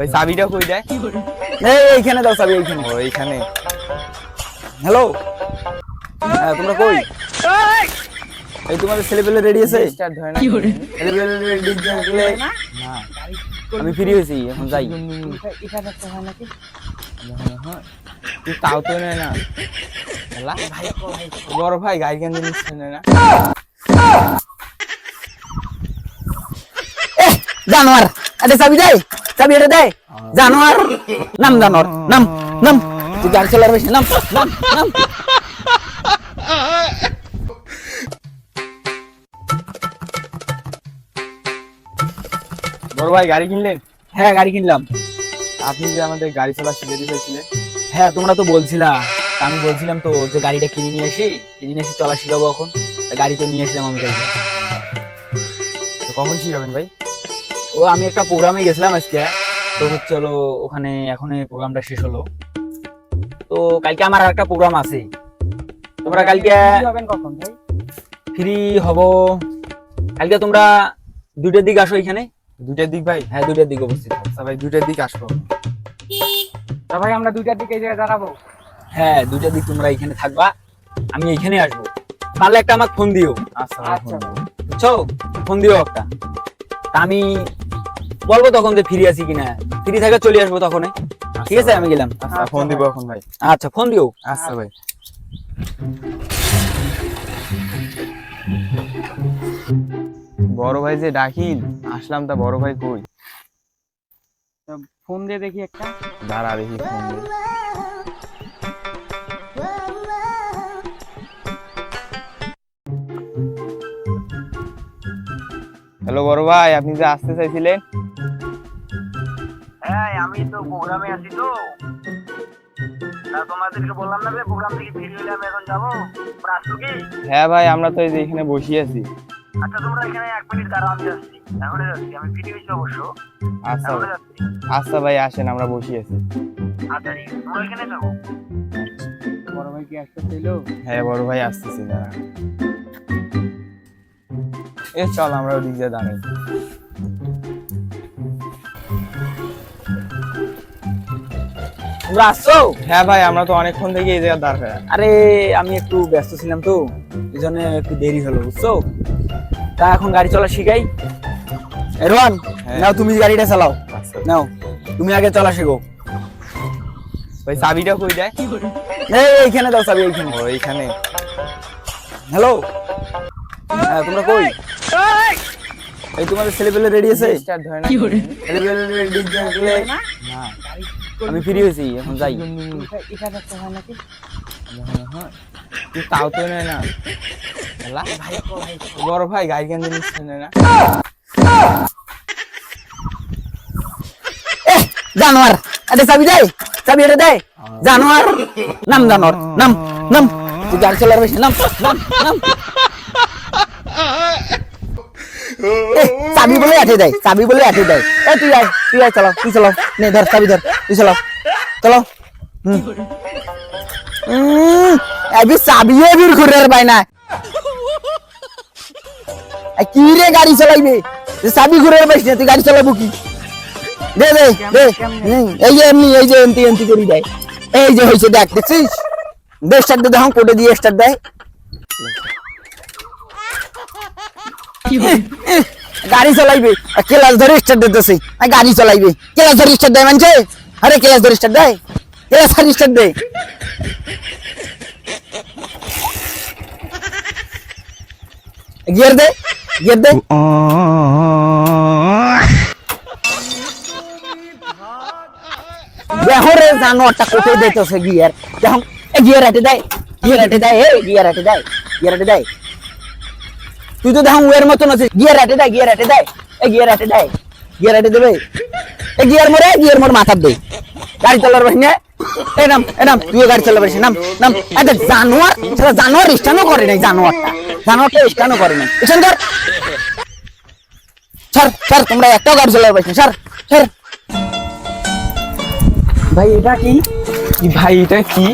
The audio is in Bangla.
ওই চাবিটা কই দেয়? এই এইখানে দাও চাবি এইখানে। ও এইখানে। হ্যালো হ্যাঁ তোমরা কই? এই রেডি আছে? ধরে না ছেলেপেলে রেডি না। আমি ফ্রি হয়েছি এখন যাই। তাও তো নেয় না। বড় ভাই গাড়ি কেন নিচ্ছে না জানোয়ার। এটা চাবি দেয় চাবি এটা দেয় জানোয়ার নাম জানোয়ার নাম নাম। তুই গাড়ি চালার বেশি নাম নাম নাম। বড় ভাই গাড়ি কিনলেন? হ্যাঁ গাড়ি কিনলাম। আপনি যে আমাদের গাড়ি চলা শিখে দিয়েছিলেন? হ্যাঁ তোমরা তো বলছিলা। আমি বলছিলাম তো যে গাড়িটা কিনে নিয়ে আসি। কিনে নিয়ে এসে চলা শিখাবো এখন। গাড়ি তো নিয়ে আসলাম আমি কখন শিখাবেন ভাই? ও আমি একটা প্রোগ্রামে গেছিলাম আজকে। তো হচ্ছে হলো ওখানে এখন এই প্রোগ্রামটা শেষ হলো। তো কালকে আমার আর একটা প্রোগ্রাম আছে। তোমরা কালকে হবেন কখন ভাই? ফ্রি হব। কালকে তোমরা দুইটার দিক আসো এখানে। দুটার দিক ভাই? হ্যাঁ দুইটার দিক উপস্থিত হও। আচ্ছা ভাই দুটার দিক আসব। তা ভাই আমরা দুইটার দিকে এই জায়গায় দাঁড়াবো। হ্যাঁ দুইটার দিক তোমরা এখানে থাকবা। আমি এখানে আসব। পারলে একটা আমার ফোন দিও। আচ্ছা আচ্ছা। ফোন বুঝছ? ফোন দিও একটা। তা আমি বলব তখন যে ফ্রি আছি কিনা। ফ্রি থাকে চলে আসব তখন ঠিক আছে আমি গেলাম। আচ্ছা ফোন দিব এখন ভাই। আচ্ছা ফোন দিও। আচ্ছা ভাই। বড় ভাই যে ডাকিল আসলাম তা বড় ভাই কই? ফোন দিয়ে দেখি একটা। দাঁড়া দেখি ফোন দিয়ে। হ্যালো বড় ভাই আপনি যে আসতে চাইছিলেন আমি তো প্রোগ্রামে আছি তো। তা তোমাদেরকে বললাম না যে প্রোগ্রাম থেকে ফিরে এখন যাব। আসছো কি? হ্যাঁ ভাই আমরা তো এই যে এখানে বসে আছি। আচ্ছা তোমরা এখানে এক মিনিট দাঁড়াও আমি যাচ্ছি। এখনই যাচ্ছি আমি ফিরে হয়েছি অবশ্য। আচ্ছা ভাই। আচ্ছা ভাই আসেন আমরা বসে আছি। আচ্ছা ঠিক আছে। তোমরা এখানে থাকো বড় ভাই কি একটা ছিল হ্যাঁ বড় ভাই আসতেছে দাঁড়া এ চল আমরা ওদিক দিয়ে দাঁড়াই। তোমরা আসছো? হ্যাঁ ভাই আমরা তো অনেকক্ষণ থেকে এই জায়গায় দাঁড়ায় আরে আমি একটু ব্যস্ত ছিলাম তো এই জন্য একটু দেরি হলো বুঝছ? তা এখন গাড়ি চলা শিখাই। রোহান হ্যাঁ। নাও তুমি গাড়িটা চালাও। আচ্ছা। নাও তুমি আগে চলা শেখো। ভাই চাবিটা কই দেয় এই এইখানে দাও চাবি এইখানে। ও এইখানে। হ্যালো? হ্যাঁ তোমরা কই? এই তোমাদের ছেলেপেলে রেডি আছে? স্টার্ট ধরে না। ছেলেপেলে রেডি না। আমি ফ্রি হয়েছি এখন যাই। তুই তাও তো নেয় না। বড় ভাই গাড়ি কেন নিচ্ছে না। জানোয়ার এটা চাবি দেয় চাবি এটা দেয় জানোয়ার নাম জানোয়ার নাম নাম। তুই গাড়ি চালার বেশি নাম নাম নাম। চাবি বলে আঠে দেয় চাবি বলে আঠে দেয়। এ তুই আয় তুই আয় চালাও তুই চালাও নে ধর চাবি ধর তুই চালাও চালাও হুম। এবি চাবিয়ে বের করে আর পাই না। কি রে গাড়ি চালাইবে? চাবি ঘুরে পাইস না তুই গাড়ি চালাবো কি? দে দে দে এই যে এমনি এই যে এমতি এমতি করি দেয়। এই যে হয়েছে দেখ দেখছিস দে স্টার্ট দে দেখো কোটে দিয়ে স্টার্ট দেয়। গাড়ি চালাইবে। আর ক্লাস ধরে স্টার্ট দিতেছে। আর গাড়ি চালাইবে। ক্লাস ধরে স্টার্ট দেয় মানছে? আরে ক্লাস ধরে স্টার্ট দেয়। ক্লাস ধরে স্টার্ট দেয়। গিয়ার দে গিয়ার দে। দেখো রে, জানোয়ারটা কোথায় দিতেছে গিয়ার। দেখো, এ গিয়ার হাটে দেয়, গিয়ার হাটে দেয়, এই গিয়ার হাটে দেয়, গিয়ার হাটে দেয়। তুই তো দেখো উয়ের মতন আছে গিয়ার হাটে দেয় গিয়ার হাটে দেয় এ গিয়ার হাটে দেয় গিয়ার হাটে দেবে। এ গিয়ার মরে গিয়ার মোর মাথার দে গাড়ি চালার পারিস না এ নাম এ নাম গাড়ি চালার পারিস নাম নাম। এটা জানোয়ার সেটা জানোয়ার করে নাই, জানোয়ারটা। জানোয়ারটা স্টানও করে নাই। স্যার স্যার তোমরা একটাও গাড়ি পারিস স্যার স্যার ভাই, এটা কি? ভাই, এটা কি?